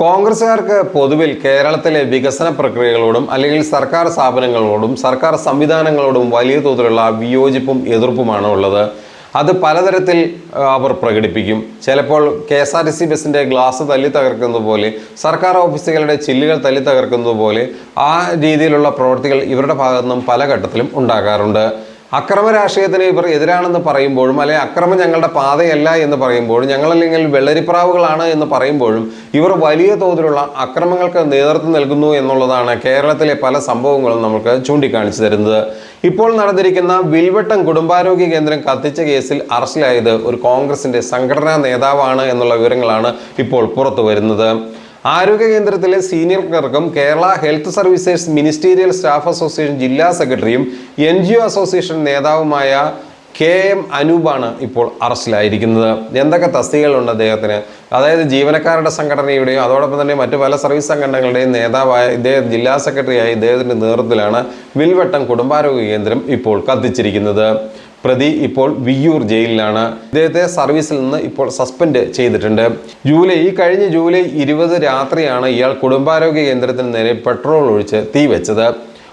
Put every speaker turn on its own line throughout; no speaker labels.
കോൺഗ്രസുകാർക്ക് പൊതുവിൽ കേരളത്തിലെ വികസന പ്രക്രിയകളോടും അല്ലെങ്കിൽ സർക്കാർ സ്ഥാപനങ്ങളോടും സർക്കാർ സംവിധാനങ്ങളോടും വലിയ തോതിലുള്ള വിയോജിപ്പും എതിർപ്പുമാണ് ഉള്ളത്. അത് പലതരത്തിൽ അവർ പ്രകടിപ്പിക്കും. ചിലപ്പോൾ K S R T C ബസ്സിന്റെ ഗ്ലാസ് തല്ലി തകർക്കുന്നത് പോലെ സർക്കാർ ഓഫീസുകളുടെ ചില്ലുകൾ തല്ലി തകർക്കുന്നത് പോലെ ആ രീതിയിലുള്ള പ്രവൃത്തികൾ ഇവരുടെ ഭാഗത്തു നിന്നും പല ഘട്ടത്തിലും ഉണ്ടാകാറുണ്ട്. അക്രമ രാഷ്ട്രീയത്തിന് ഇവർ എതിരാണെന്ന് പറയുമ്പോഴും അല്ലെ അക്രമം ഞങ്ങളുടെ പാതയല്ല എന്ന് പറയുമ്പോഴും ഞങ്ങളല്ലെങ്കിൽ വെള്ളരിപ്രാവുകളാണ് എന്ന് പറയുമ്പോഴും ഇവർ വലിയ തോതിലുള്ള അക്രമങ്ങൾക്ക് നേതൃത്വം നൽകുന്നു എന്നുള്ളതാണ് കേരളത്തിലെ പല സംഭവങ്ങളും നമുക്ക് ചൂണ്ടിക്കാണിച്ചു തരുന്നത്. ഇപ്പോൾ നടന്നിരിക്കുന്ന വിൽവട്ടം കുടുംബാരോഗ്യ കേന്ദ്രം കത്തിച്ച കേസിൽ അറസ്റ്റിലായത് ഒരു കോൺഗ്രസിന്റെ സംഘടനാ നേതാവാണ് എന്നുള്ള വിവരങ്ങളാണ് ഇപ്പോൾ പുറത്തു വരുന്നത് ആരോഗ്യ കേന്ദ്രത്തിലെ senior ക്ലർക്കും Kerala health services ministerial staff association ജില്ലാ സെക്രട്ടറിയും എൻ ജി ഒ അസോസിയേഷൻ നേതാവുമായ കെ എം അനൂപാണ് ഇപ്പോൾ അറസ്റ്റിലായിരിക്കുന്നത്. എന്തൊക്കെ തസ്തികകളുണ്ട് അദ്ദേഹത്തിന്? അതായത് ജീവനക്കാരുടെ സംഘടനയുടെയും അതോടൊപ്പം തന്നെ മറ്റു പല സർവീസ് സംഘടനകളുടെയും നേതാവായ ഇദ്ദേഹം ജില്ലാ സെക്രട്ടറിയായ ഇദ്ദേഹത്തിന്റെ നേതൃത്വത്തിലാണ് വിൽവട്ടം കുടുംബാരോഗ്യ കേന്ദ്രം ഇപ്പോൾ കത്തിച്ചിരിക്കുന്നത്. പ്രതി ഇപ്പോൾ വിയ്യൂർ ജയിലിലാണ്. ഇദ്ദേഹത്തെ സർവീസിൽ നിന്ന് ഇപ്പോൾ സസ്പെൻഡ് ചെയ്തിട്ടുണ്ട്. ജൂലൈ ഈ കഴിഞ്ഞ ജൂലൈ ഇരുപത് രാത്രിയാണ് ഇയാൾ കുടുംബാരോഗ്യ കേന്ദ്രത്തിന് നേരെ പെട്രോൾ ഒഴിച്ച് തീ വെച്ചത്.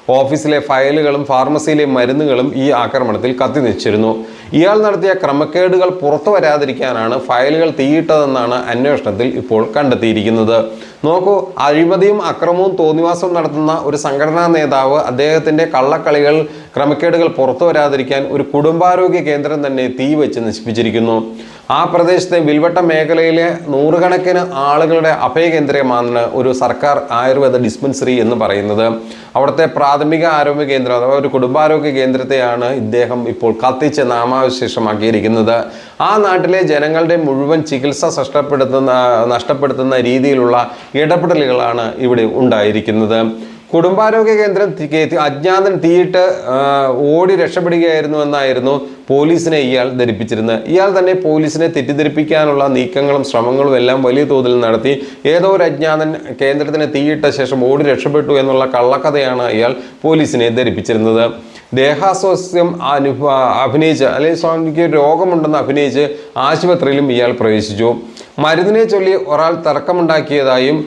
ഓഫീസിലെ ഫയലുകളും ഫാർമസിയിലെ മരുന്നുകളും ഈ ആക്രമണത്തിൽ കത്തിനിച്ചിരുന്നു ഇയാൾ നടത്തിയ ക്രമക്കേടുകൾ പുറത്തു വരാതിരിക്കാനാണ് ഫയലുകൾ തീയിട്ടതെന്നാണ് അന്വേഷണത്തിൽ ഇപ്പോൾ കണ്ടെത്തിയിരിക്കുന്നത്. നോക്കൂ അഴിമതിയും അക്രമവും തോന്നിവാസവും നടത്തുന്ന ഒരു സംഘടനാ നേതാവ് അദ്ദേഹത്തിന്റെ കള്ളക്കളികൾ ക്രമക്കേടുകൾ പുറത്തു വരാതിരിക്കാൻ ഒരു കുടുംബാരോഗ്യ കേന്ദ്രം തന്നെ തീ വെച്ച് നശിപ്പിച്ചിരിക്കുന്നു. ആ പ്രദേശത്തെ വിൽവട്ടം മേഖലയിലെ നൂറുകണക്കിന് ആളുകളുടെ അഭയകേന്ദ്രമാണ് ഒരു സർക്കാർ ആയുർവേദ ഡിസ്പെൻസറി എന്ന് പറയുന്നത്. അവിടുത്തെ പ്രാഥമിക ആരോഗ്യ കേന്ദ്രം അഥവാ ഒരു കുടുംബാരോഗ്യ കേന്ദ്രത്തെയാണ് ഇദ്ദേഹം ഇപ്പോൾ കത്തിച്ച് നാമാവശേഷമാക്കിയിരിക്കുന്നത്. ആ നാട്ടിലെ ജനങ്ങളുടെ മുഴുവൻ ചികിത്സ നഷ്ടപ്പെടുത്തുന്ന നഷ്ടപ്പെടുത്തുന്ന രീതിയിലുള്ള ഇടപെടലുകളാണ് ഇവിടെ ഉണ്ടായിരിക്കുന്നത്. കുടുംബാരോഗ്യ കേന്ദ്രം അജ്ഞാതൻ തീയിട്ട് ഓടി രക്ഷപ്പെടുകയായിരുന്നു എന്നായിരുന്നു പോലീസിനെ ഇയാൾ ധരിപ്പിച്ചിരുന്നത്. ഇയാൾ തന്നെ പോലീസിനെ തെറ്റിദ്ധരിപ്പിക്കാനുള്ള നീക്കങ്ങളും ശ്രമങ്ങളും എല്ലാം വലിയ തോതിൽ നടത്തി. ഏതോ ഒരു അജ്ഞാതൻ കേന്ദ്രത്തിന് തീയിട്ട ശേഷം ഓടി രക്ഷപ്പെട്ടു എന്നുള്ള കള്ളക്കഥയാണ് ഇയാൾ പോലീസിനെ ധരിപ്പിച്ചിരുന്നത്. ദേഹാസ്വാസ്ഥ്യം അനുഭ അഭിനയിച്ച് അല്ലെങ്കിൽ സ്വാമിക്ക് രോഗമുണ്ടെന്ന് അഭിനയിച്ച് ആശുപത്രിയിലും ഇയാൾ പ്രവേശിച്ചു. മരുന്നിനെ ചൊല്ലി ഒരാൾ തർക്കമുണ്ടാക്കിയതായും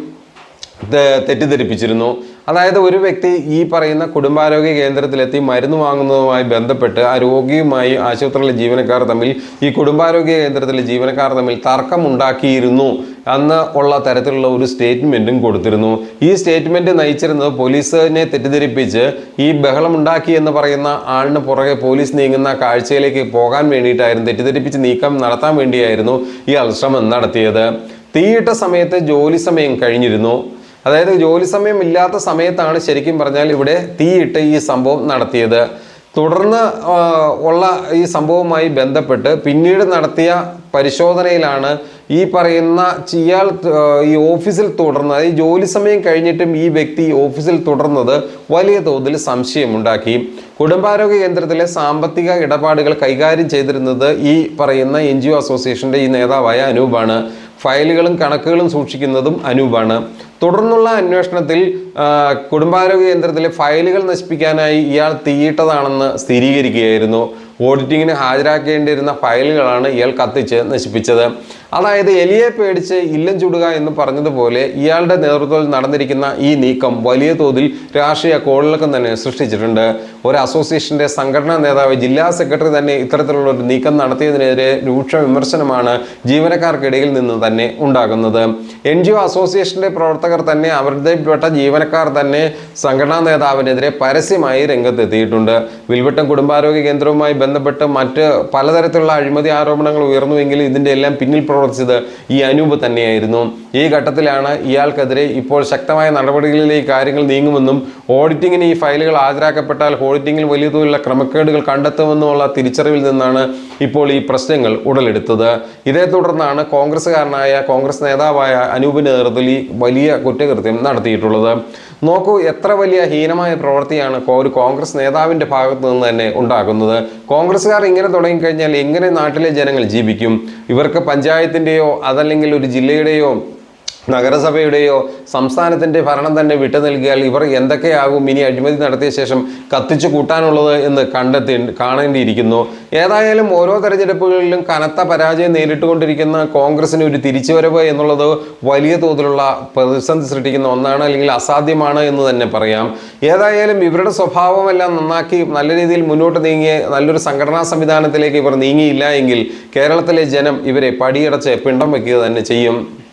തെറ്റിദ്ധരിപ്പിച്ചിരുന്നു. അതായത് ഒരു വ്യക്തി ഈ പറയുന്ന കുടുംബാരോഗ്യ കേന്ദ്രത്തിലെത്തി മരുന്ന് വാങ്ങുന്നതുമായി ബന്ധപ്പെട്ട് ആ രോഗിയുമായി ആശുപത്രിയിലെ ജീവനക്കാർ തമ്മിൽ ഈ കുടുംബാരോഗ്യ കേന്ദ്രത്തിലെ ജീവനക്കാർ തമ്മിൽ തർക്കമുണ്ടാക്കിയിരുന്നു അന്ന് ഉള്ള തരത്തിലുള്ള ഒരു സ്റ്റേറ്റ്മെന്റും കൊടുത്തിരുന്നു. ഈ സ്റ്റേറ്റ്മെന്റ് നയിച്ചിരുന്നത് പോലീസിനെ തെറ്റിദ്ധരിപ്പിച്ച് ഈ ബഹളമുണ്ടാക്കി എന്ന് പറയുന്ന ആളിന് പുറകെ പോലീസ് നീങ്ങുന്ന കാഴ്ചയിലേക്ക് പോകാൻ വേണ്ടിയിട്ടായിരുന്നു തെറ്റിദ്ധരിപ്പിച്ച് നീക്കം നടത്താൻ വേണ്ടിയായിരുന്നു ഇയാൾ ശ്രമം നടത്തിയത്. തീയിട്ട സമയത്ത് ജോലി സമയം കഴിഞ്ഞിരുന്നു. അതായത് ജോലി സമയം ഇല്ലാത്ത സമയത്താണ് ശരിക്കും പറഞ്ഞാൽ ഇവിടെ തീയിട്ട് ഈ സംഭവം നടത്തിയത്. തുടർന്ന് ഉള്ള ഈ സംഭവവുമായി ബന്ധപ്പെട്ട് പിന്നീട് നടത്തിയ പരിശോധനയിലാണ് ഈ പറയുന്ന ഇയാൾ ഈ ഓഫീസിൽ തുടർന്ന് ഈ ജോലി സമയം കഴിഞ്ഞിട്ടും ഈ വ്യക്തി ഓഫീസിൽ തുടർന്നത് വലിയ തോതിൽ സംശയമുണ്ടാക്കി. കുടുംബാരോഗ്യ കേന്ദ്രത്തിലെ സാമ്പത്തിക ഇടപാടുകൾ കൈകാര്യം ചെയ്തിരുന്നത് ഈ പറയുന്ന എൻ ജി ഒ അസോസിയേഷന്റെ ഈ നേതാവായ അനൂപാണ്. ഫയലുകളും കണക്കുകളും സൂക്ഷിക്കുന്നതും അനൂപാണ്. തുടർന്നുള്ള അന്വേഷണത്തിൽ കുടുംബാരോഗ്യ കേന്ദ്രത്തിലെ ഫയലുകൾ നശിപ്പിക്കാനായി ഇയാൾ തീയിട്ടതാണെന്ന് സ്ഥിരീകരിക്കുകയായിരുന്നു. ഓഡിറ്റിങ്ങിന് ഹാജരാക്കേണ്ടിയിരുന്ന ഫയലുകളാണ് ഇയാൾ കത്തിച്ച് നശിപ്പിച്ചത്. അതായത് എലിയെ പേടിച്ച് ഇല്ലം ചുടുക എന്ന് പറഞ്ഞതുപോലെ ഇയാളുടെ നേതൃത്വത്തിൽ നടന്നിരിക്കുന്ന ഈ നീക്കം വലിയ തോതിൽ രാഷ്ട്രീയ കോളിളക്കം തന്നെ സൃഷ്ടിച്ചിട്ടുണ്ട്. ഒരു അസോസിയേഷന്റെ സംഘടനാ നേതാവ് ജില്ലാ സെക്രട്ടറി തന്നെ ഇത്തരത്തിലുള്ള ഒരു നീക്കം നടത്തിയതിനെതിരെ രൂക്ഷ വിമർശനമാണ് ജീവനക്കാർക്കിടയിൽ നിന്ന് തന്നെ ഉണ്ടാകുന്നത്. എൻ ജി ഒ അസോസിയേഷന്റെ പ്രവർത്തകർ തന്നെ അവരുടെപ്പെട്ട ജീവനക്കാർ തന്നെ സംഘടനാ നേതാവിനെതിരെ പരസ്യമായി രംഗത്തെത്തിയിട്ടുണ്ട്. വിൽവട്ടം കുടുംബാരോഗ്യ കേന്ദ്രവുമായി ബന്ധപ്പെട്ട് മറ്റ് പലതരത്തിലുള്ള അഴിമതി ആരോപണങ്ങൾ ഉയർന്നുവെങ്കിലും ഇതിന്റെ എല്ലാം പിന്നിൽ പ്രവർത്തിച്ചത് ഈ അനൂപ് തന്നെയായിരുന്നു. ഈ ഘട്ടത്തിലാണ് ഇയാൾക്കെതിരെ ഇപ്പോൾ ശക്തമായ നടപടികളിലേക്ക് കാര്യങ്ങൾ നീങ്ങുമെന്നും ഓഡിറ്റിങ്ങിന് ഈ ഫയലുകൾ ഹാജരാക്കപ്പെട്ടാൽ ഓഡിറ്റിങ്ങിൽ വലിയ തോതിലുള്ള ക്രമക്കേടുകൾ കണ്ടെത്തുമെന്നുള്ള തിരിച്ചറിവിൽ നിന്നാണ് ഇപ്പോൾ ഈ പ്രശ്നങ്ങൾ ഉടലെടുത്തത്. ഇതേ തുടർന്നാണ് കോൺഗ്രസ്സുകാരനായ കോൺഗ്രസ് നേതാവായ അനൂപ് നേതൃത്വത്തിൽ ഈ വലിയ കുറ്റകൃത്യം നടത്തിയിട്ടുള്ളത്. നോക്കൂ എത്ര വലിയ ഹീനമായ പ്രവൃത്തിയാണ് ഒരു കോൺഗ്രസ് നേതാവിന്റെ ഭാഗത്തു നിന്ന് തന്നെ ഉണ്ടാകുന്നത്. കോൺഗ്രസ്സുകാർ ഇങ്ങനെ തുടങ്ങിക്കഴിഞ്ഞാൽ എങ്ങനെ നാട്ടിലെ ജനങ്ങൾ ജീവിക്കും? ഇവർക്ക് പഞ്ചായത്തിന്റെയോ അതല്ലെങ്കിൽ ഒരു ജില്ലയുടെയോ നഗരസഭയുടെയോ സംസ്ഥാനത്തിന്റെ ഭരണം തന്നെ വിട്ടു നൽകിയാൽ ഇവർ എന്തൊക്കെയാകും ഇനി അഴിമതി നടത്തിയ ശേഷം കത്തിച്ചു കൂട്ടാനുള്ളത് എന്ന് കണ്ടെത്തി കാണേണ്ടിയിരിക്കുന്നു. ഏതായാലും ഓരോ തെരഞ്ഞെടുപ്പുകളിലും കനത്ത പരാജയം നേരിട്ടുകൊണ്ടിരിക്കുന്ന കോൺഗ്രസിന് ഒരു തിരിച്ചുവരവ് എന്നുള്ളത് വലിയ തോതിലുള്ള പ്രതിസന്ധി സൃഷ്ടിക്കുന്ന ഒന്നാണ് അല്ലെങ്കിൽ അസാധ്യമാണ് എന്ന് തന്നെ പറയാം. ഏതായാലും ഇവരുടെ സ്വഭാവമെല്ലാം നന്നാക്കി നല്ല രീതിയിൽ മുന്നോട്ട് നീങ്ങിയ നല്ലൊരു സംഘടനാ സംവിധാനത്തിലേക്ക് ഇവർ നീങ്ങിയില്ല എങ്കിൽ കേരളത്തിലെ ജനം ഇവരെ പടിയടച്ച് പിണ്ടം വയ്ക്കുക തന്നെ ചെയ്യും.